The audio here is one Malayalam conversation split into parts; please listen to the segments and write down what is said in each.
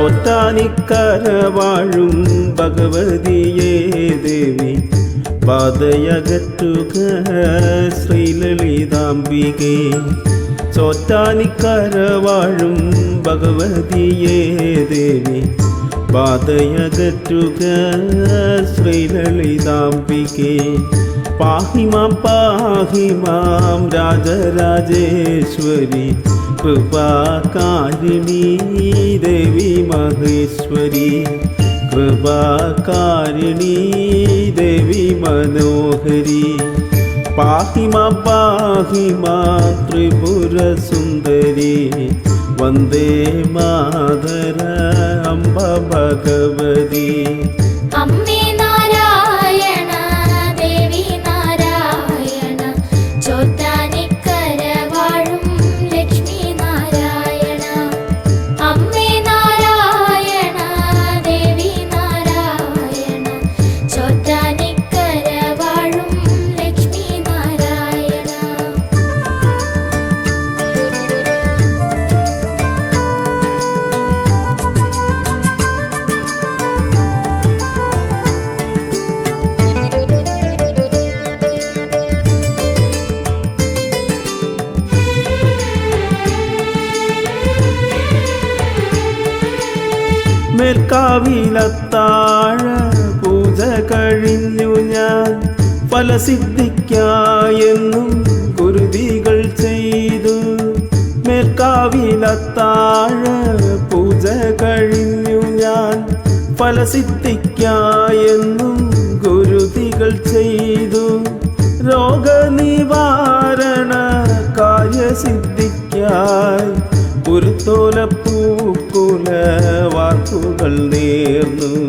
ചോറ്റാനിക്കര വാഴും ഭഗവതിയേ ദേവി. പാതയകറ്റുക ശ്രീലളിതാംബികേ. ചോറ്റാനിക്കര വാഴും ഭഗവതിയേ ദേവി. പാതയകറ്റുക ശ്രീലളിതാംബികേ. पाहि मां पाहि मां राजराजेश्वरी। कृपाकारिणी देवी महेश्वरी। कृपाकारिणी देवी मनोहरी। पाहि मां पाहि मां त्रिपुरसुन्दरी। वन्दे माधर अम्ब भगवती। മേൽക്കാവിലത്താഴ പൂജ കഴിഞ്ഞു ഞാൻ. ഫലസിദ്ധിക്കായെന്നും കുരുതികൾ ചെയ്തു. മേൽക്കാവിലത്താഴ പൂജ കഴിഞ്ഞു ഞാൻ. ഫലസിദ്ധിക്കായെന്നും കുരുതികൾ ചെയ്തു. രോഗനിവാരണ കാര്യസിദ്ധിക്കായി ഒരു തോല പൂക്കുല വാക്കുകൾ നേർന്നു.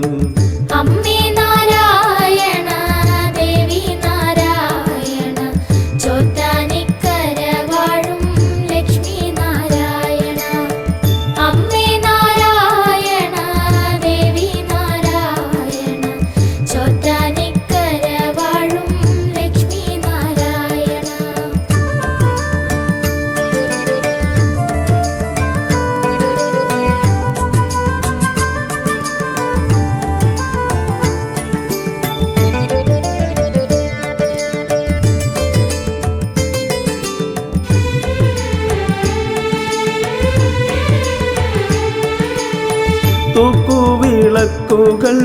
തൂക്കുവിളക്കുകൾ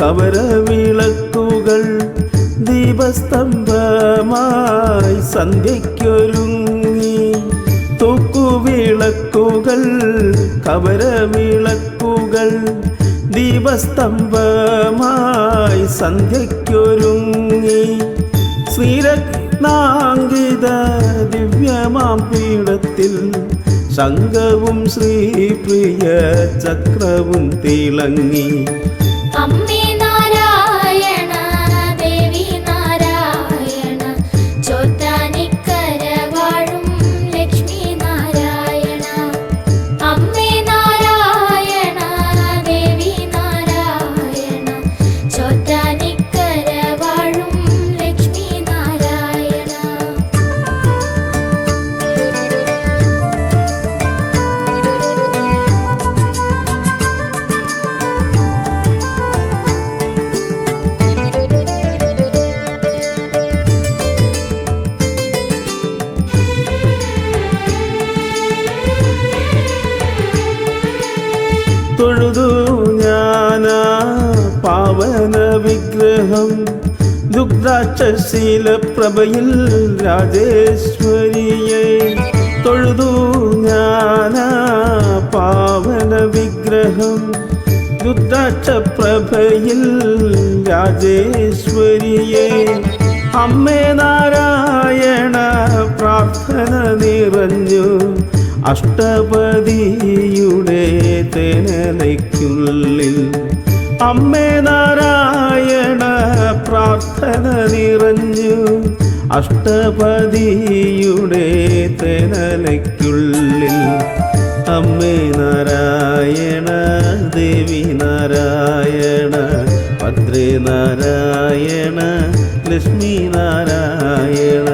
കവരവിളക്കുകൾ ദീപസ്തംഭമായി സന്ധ്യയ്ക്കൊരുങ്ങി. തൂക്കുവിളക്കുകൾ കവരവിളക്കുകൾ ദീപസ്തംഭമായി സന്ധ്യയ്ക്കൊരുങ്ങി. ശ്രീരത്നാങ്കിത ദിവ്യമാം പീഠത്തിൽ ശംഖവും ശ്രീപ്രിയ ചക്രവും തിളങ്ങി. അമ്മേ പാവന വിഗ്രഹം ദുഗ്ധാക്ഷശീല പ്രഭയിൽ രാജേശ്വരിയെ തൊഴുതു ഞാനാ പാവന വിഗ്രഹം രുദ്രാക്ഷപ്രഭയിൽ രാജേശ്വരിയെ അമ്മേ നാരായണ പ്രാർത്ഥന നിറഞ്ഞു അഷ്ടപതിയുടെ തേനലയ്ക്കുള്ളിൽ അമ്മേ നാരായണ പ്രാർത്ഥന നിറഞ്ഞു. അഷ്ടപതിയുടെ തെനലയ്ക്കുള്ളിൽ അമ്മേ നാരായണ ദേവി നാരായണ ഭദ്രേ നാരായണ ലക്ഷ്മി നാരായണ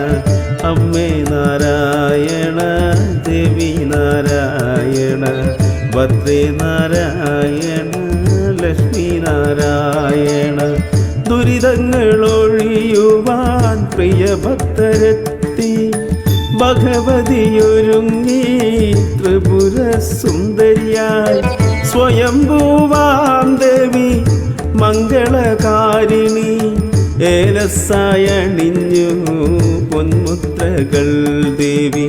അമ്മേ നാരായണ ദേവി നാരായണ ഭദ്രേ നാരായണ നാരായണ ദുരിതങ്ങൾ ഒഴിയുവാൻ പ്രിയ ഭഗവതിയൊരുങ്ങി ത്രിപുര സുന്ദരിയായി സ്വയംഭൂവാം ദേവി മംഗളകാരിണി. ഏലസായണിഞ്ഞു പൊന്മുത്രകൾ ദേവി.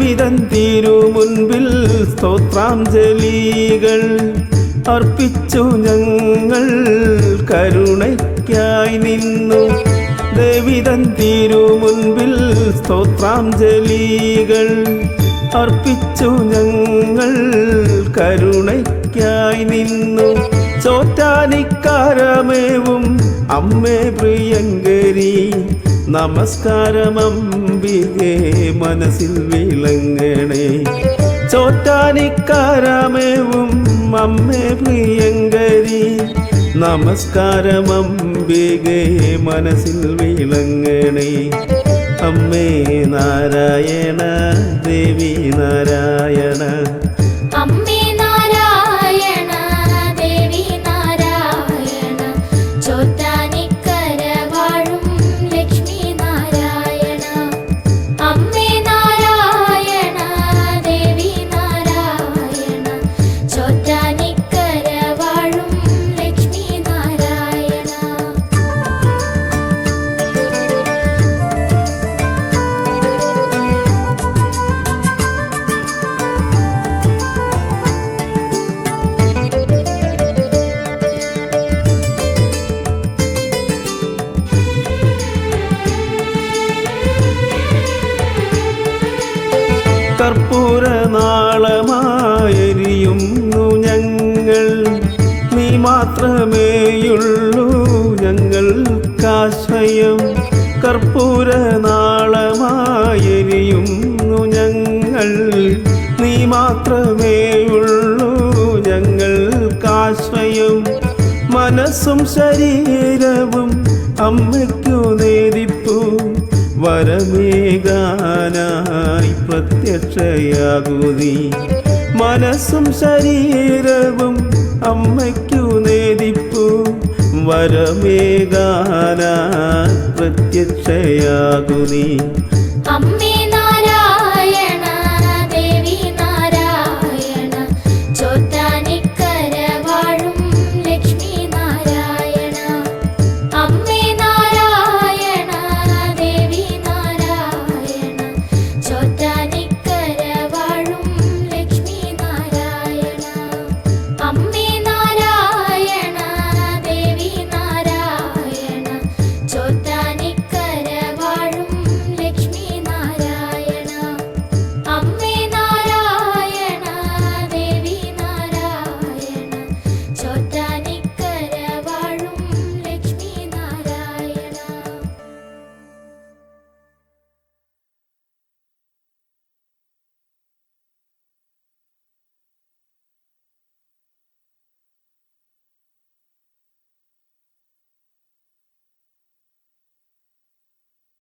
ദേവിതൻ തീരു മുൻപിൽ സ്തോത്രാഞ്ജലികൾ. അർപ്പിച്ചു ഞങ്ങൾ കരുണയ്ക്കായി നിന്നു. ദേവിതൻ തീരു മുൻപിൽ സ്തോത്രാഞ്ജലികൾ. അർപ്പിച്ചു ഞങ്ങൾ കരുണയ്ക്കായി നിന്നു. ചോറ്റാനിക്കാരമേവും അമ്മേ പ്രിയങ്കരി നമസ്കാരം അംബികെ മനസ്സിൽ വിളങ്ങണേ. ചോറ്റാനിക്കാരമേവും അമ്മേ പ്രിയങ്കരി. നമസ്കാരം അംബികെ മനസ്സിൽ വിളങ്ങണേ. അമ്മേ നാരായണ ദേവി നാരായണ. ചോറ്റാനിക്കര മാത്രമേയുള്ളൂ ഞങ്ങൾക്കാശ്രയം കർപ്പൂര നാളമായെരിയുന്നു ഞങ്ങൾ. നീ മാത്രമേയുള്ളൂ ഞങ്ങൾക്കാശ്രയം മനസ്സും ശരീരവും അമ്മയ്ക്കു നേരിപ്പൂ വരമേകാനായി പ്രത്യക്ഷയാകുതി മനസ്സും ശരീരവും അമ്മയ്ക്കു വരമേകാനായി പ്രത്യക്ഷയാകുനി. അമ്മേ